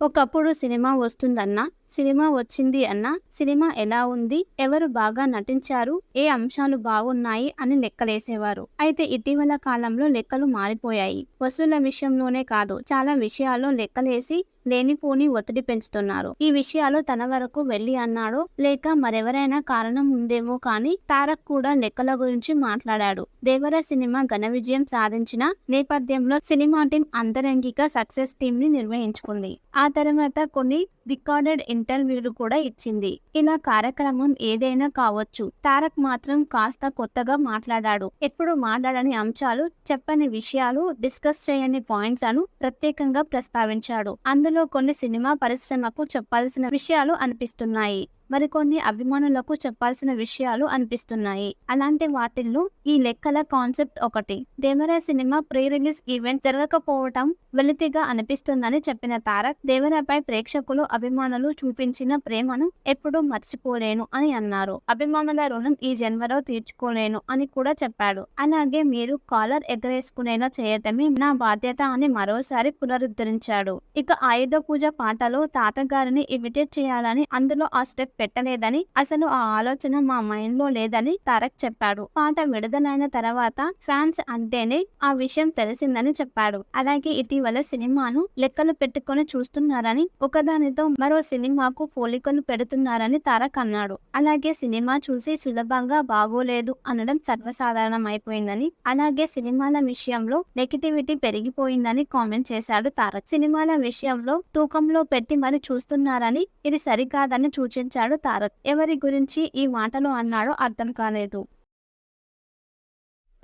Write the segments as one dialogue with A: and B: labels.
A: ఒకప్పుడు cinema వస్తుందన్నా cinema వచ్చింది అన్నా సినిమా ఎలా ఉంది ఎవరు బాగా నటించారు ఏ అంశాలు బాగున్నాయి అని లెక్కలేసేవారు. అయితే ఇటీవల కాలంలో లెక్కలు మారిపోయాయి. వసూళ్ళ విషయంలోనే కాదు చాలా విషయాల్లో లెక్కలేసి లేనిపోని ఒత్తిడి పెంచుతున్నారు. ఈ విషయాలు తన వరకు వెళ్ళి అన్నాడో లేక మరెవరైనా కారణం ఉందేమో కానీ తారక్ కూడా లెక్కల గురించి మాట్లాడాడు. దేవర సినిమా ఘన విజయం సాధించిన నేపథ్యంలో సినిమా టీం అంతరంగిక సక్సెస్ టీం ని నిర్వహించుకుంది. ఆ తర్వాత కొన్ని రికార్డెడ్ ఇంటర్వ్యూలు కూడా ఇచ్చింది. ఇలా కార్యక్రమం ఏదైనా కావచ్చు. తారక్ మాత్రం కాస్త కొత్తగా మాట్లాడాడు. ఎప్పుడు మాట్లాడని అంశాలు చెప్పని విషయాలు డిస్కస్ చేయని పాయింట్లను ప్రత్యేకంగా ప్రస్తావించాడు. అందులో కొన్ని సినిమా పరిశ్రమకు చెప్పాల్సిన విషయాలు అనిపిస్తున్నాయి. మరికొన్ని అభిమానులకు చెప్పాల్సిన విషయాలు అనిపిస్తున్నాయి. అలాంటి వాటిల్లో ఈ లెక్కల కాన్సెప్ట్ ఒకటి. Devara cinema pre release event జరగకపోవటం వెలితిగా అనిపిస్తుందని చెప్పిన తారక్ దేవరాపై ప్రేక్షకులు అభిమానులు చూపించిన ప్రేమను ఎప్పుడూ మర్చిపోలేను అని అన్నారు. అభిమానుల రుణం ఈ జన్మలో తీర్చుకోలేను అని కూడా చెప్పాడు. అలాగే మీరు కాలర్ ఎగరేసుకునేలా చేయటమే నా బాధ్యత అని మరోసారి పునరుద్ధరించాడు. ఇక ఆయుధ పూజ పాటలో తాతగారిని ఇమిటేట్ చేయాలని అందులో ఆ స్టెప్ పెట్టలేదని అసలు ఆ ఆలోచన మా మైండ్లో లేదని తారక్ చెప్పాడు. పాట విడుదలైన తర్వాత ఫ్యాన్స్ అంటేనే ఆ విషయం తెలిసిందని చెప్పాడు. అలాగే ఇటీవల సినిమాను లెక్కలు పెట్టుకొని చూస్తున్నారని ఒకదానితో మరో సినిమాకు పోలికలు పెడుతున్నారని తారక్ అన్నాడు. అలాగే సినిమా చూసి సులభంగా బాగోలేదు అనడం సర్వసాధారణం అయిపోయిందని అలాగే సినిమాల విషయంలో నెగిటివిటీ పెరిగిపోయిందని కామెంట్ చేశాడు తారక్. సినిమాల విషయంలో తూకంలో పెట్టి మరి చూస్తున్నారని ఇది సరికాదని సూచించాడు తారక్. ఎవరి గురించి ఈ మాటలు అన్నాడో అర్థం కాలేదు.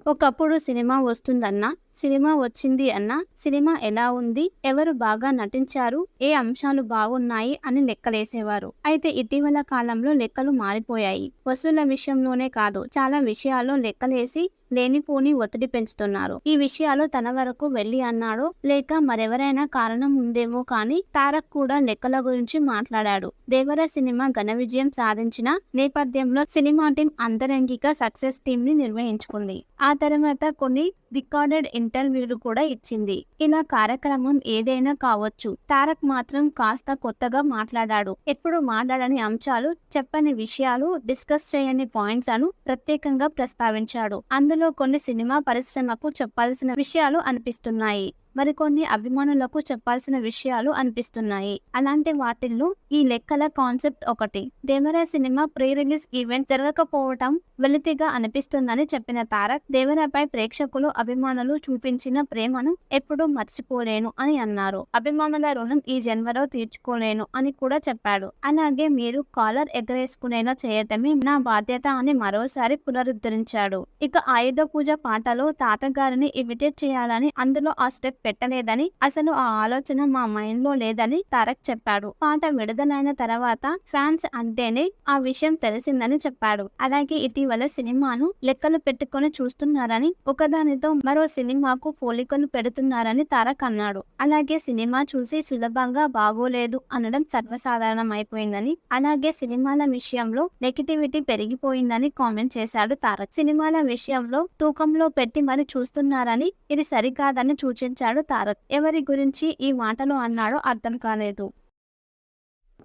A: ఒకప్పుడు సినిమా వస్తుందన్నా సినిమా వచ్చింది అన్న సినిమా ఎలా ఉంది ఎవరు బాగా నటించారు ఏ అంశాలు బాగున్నాయి అని లెక్కలేసేవారు. అయితే ఇటీవల కాలంలో లెక్కలు మారిపోయాయి. వసూళ్ళ విషయంలోనే కాదు చాలా విషయాల్లో లెక్కలేసి లేనిపోని ఒత్తిడి పెంచుతున్నారు. ఈ విషయాలు తన వరకు వెళ్ళి అన్నాడు లేక మరెవరైనా కారణం ఉందేమో కానీ తారక్ కూడా లెక్కల గురించి మాట్లాడాడు. దేవర సినిమా ఘన విజయం సాధించిన నేపథ్యంలో సినిమా టీం అంతరంగిక సక్సెస్ టీం ని నిర్వహించుకుంది. ఆ తర్వాత కొన్ని రికార్డెడ్ ఇంటర్వ్యూలు కూడా ఇచ్చింది. ఇలా కార్యక్రమం ఏదైనా కావచ్చు. తారక్ మాత్రం కాస్త కొత్తగా మాట్లాడాడు. ఎప్పుడు మాట్లాడని అంశాలు చెప్పని విషయాలు డిస్కస్ చేయని పాయింట్లను ప్రత్యేకంగా ప్రస్తావించాడు. అందులో కొన్ని సినిమా పరిశ్రమకు చెప్పాల్సిన విషయాలు అనిపిస్తున్నాయి. మరికొన్ని అభిమానులకు చెప్పాల్సిన విషయాలు అనిపిస్తున్నాయి. అలాంటి వాటిల్లో ఈ లెక్కల కాన్సెప్ట్ ఒకటి. Devara cinema pre release event జరగకపోవటం వెలితిగా అనిపిస్తుందని చెప్పిన తారక్ దేవరాపై ప్రేక్షకులు అభిమానులు చూపించిన ప్రేమను ఎప్పుడూ మర్చిపోలేను అని అన్నారు. అభిమానుల రుణం ఈ జన్మలో తీర్చుకోలేను అని కూడా చెప్పాడు. అలాగే మీరు కాలర్ ఎగరేసుకునేలా చేయటమే నా బాధ్యత అని మరోసారి పునరుద్ధరించాడు. ఇక ఆయుధ పూజ పాటలో తాతగారిని ఇమిటేట్ చేయాలని అందులో ఆ స్టెప్ పెట్టలేదని అసలు ఆ ఆలోచన మా మైండ్లో లేదని తారక్ చెప్పాడు. పాట విడుదలైన తర్వాత ఫ్యాన్స్ అంటేనే ఆ విషయం తెలిసిందని చెప్పాడు. అలాగే ఇటీవల సినిమాను లెక్కలు పెట్టుకొని చూస్తున్నారని ఒకదానితో మరో సినిమాకు పోలికలు పెడుతున్నారని తారక్ అన్నాడు. అలాగే సినిమా చూసి సులభంగా బాగోలేదు అనడం సర్వసాధారణం అయిపోయిందని అలాగే సినిమాల విషయంలో నెగిటివిటీ పెరిగిపోయిందని కామెంట్ చేశాడు తారక్. సినిమాల విషయంలో తూకంలో పెట్టి మరి చూస్తున్నారని ఇది సరికాదని సూచించాడు తారక్. ఎవరి గురించి ఈ మాటలు అన్నాడో అర్థం కాలేదు.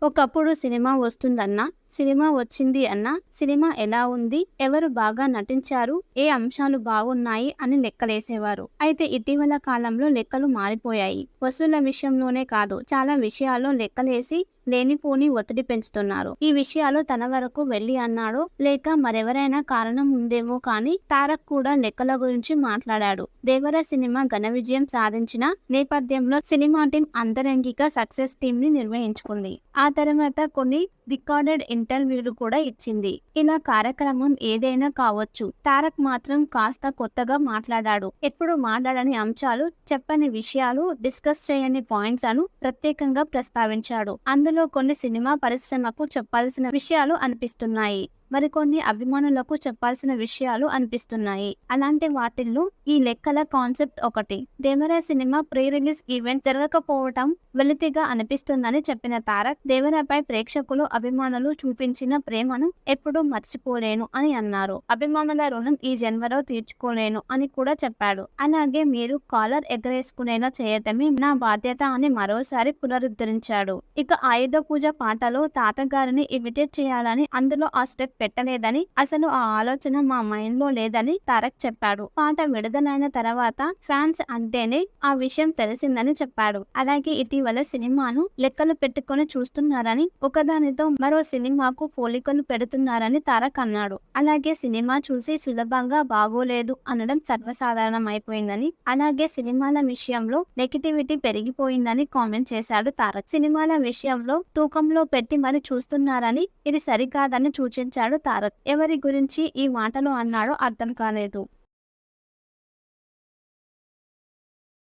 A: ఒకప్పుడు సినిమా వస్తుందన్నా సినిమా వచ్చింది అన్నా సినిమా ఎలా ఉంది ఎవరు బాగా నటించారు ఏ అంశాలు బాగున్నాయి అని లెక్కలేసేవారు. అయితే ఇటీవల కాలంలో లెక్కలు మారిపోయాయి. వసూళ్ళ విషయంలోనే కాదు చాలా విషయాల్లో లెక్కలేసి లేనిపోని ఒత్తిడి పెంచుతున్నారు? ఈ విషయాలు తన వరకు వెళ్ళి అన్నాడు లేక మరెవరైనా కారణం ఉందేమో కానీ తారక్ కూడా లెక్కల గురించి మాట్లాడాడు. దేవర సినిమా ఘన విజయం సాధించిన నేపథ్యంలో సినిమా టీం అంతరంగిక సక్సెస్ టీం ని నిర్వహించుకుంది. ఆ తర్వాత కొన్ని రికార్డెడ్ ఇంటర్వ్యూలు కూడా ఇచ్చింది. ఇలా కార్యక్రమం ఏదైనా కావచ్చు. తారక్ మాత్రం కాస్త కొత్తగా మాట్లాడాడు. ఎప్పుడు మాట్లాడని అంశాలు చెప్పని విషయాలు డిస్కస్ చేయని పాయింట్స్లను ప్రత్యేకంగా ప్రస్తావించాడు. అందులో కొన్ని సినిమా పరిశ్రమకు చెప్పాల్సిన విషయాలు అనిపిస్తున్నాయి. మరికొన్ని అభిమానులకు చెప్పాల్సిన విషయాలు అనిపిస్తున్నాయి. అలాంటి వాటిల్లో ఈ లెక్కల కాన్సెప్ట్ ఒకటి. Devara cinema pre release event జరగకపోవటం వెలితిగా అనిపిస్తుందని చెప్పిన తారక్ దేవరాపై ప్రేక్షకులు అభిమానులు చూపించిన ప్రేమను ఎప్పుడూ మర్చిపోలేను అని అన్నారు. అభిమానుల రుణం ఈ జన్మలో తీర్చుకోలేను అని కూడా చెప్పాడు. అలాగే మీరు కాలర్ ఎగరేసుకునేలా చేయటమే నా బాధ్యత అని మరోసారి పునరుద్ధరించాడు. ఇక ఆయుధ పూజ పాటలో తాతగారిని ఇమిటేట్ చేయాలని అందులో ఆ స్టెప్ పెట్టలేదని అసలు ఆ ఆలోచన మా మైండ్లో లేదని తారక్ చెప్పాడు. పాట విడుదలైన తర్వాత ఫ్యాన్స్ అంటేనే ఆ విషయం తెలిసిందని చెప్పాడు. అలాగే ఇటీవల సినిమాను లెక్కలు పెట్టుకొని చూస్తున్నారని ఒకదానితో మరో సినిమాకు పోలికలు పెడుతున్నారని తారక్ అన్నాడు. అలాగే సినిమా చూసి సులభంగా బాగోలేదు అనడం సర్వసాధారణం అయిపోయిందని అలాగే సినిమాల విషయంలో నెగిటివిటీ పెరిగిపోయిందని కామెంట్ చేశాడు తారక్. సినిమాల విషయంలో తూకంలో పెట్టి మరి చూస్తున్నారని ఇది సరికాదని సూచించాడు తారక్. ఎవరి గురించి ఈ మాటలు అన్నాడో అర్థం కాలేదు.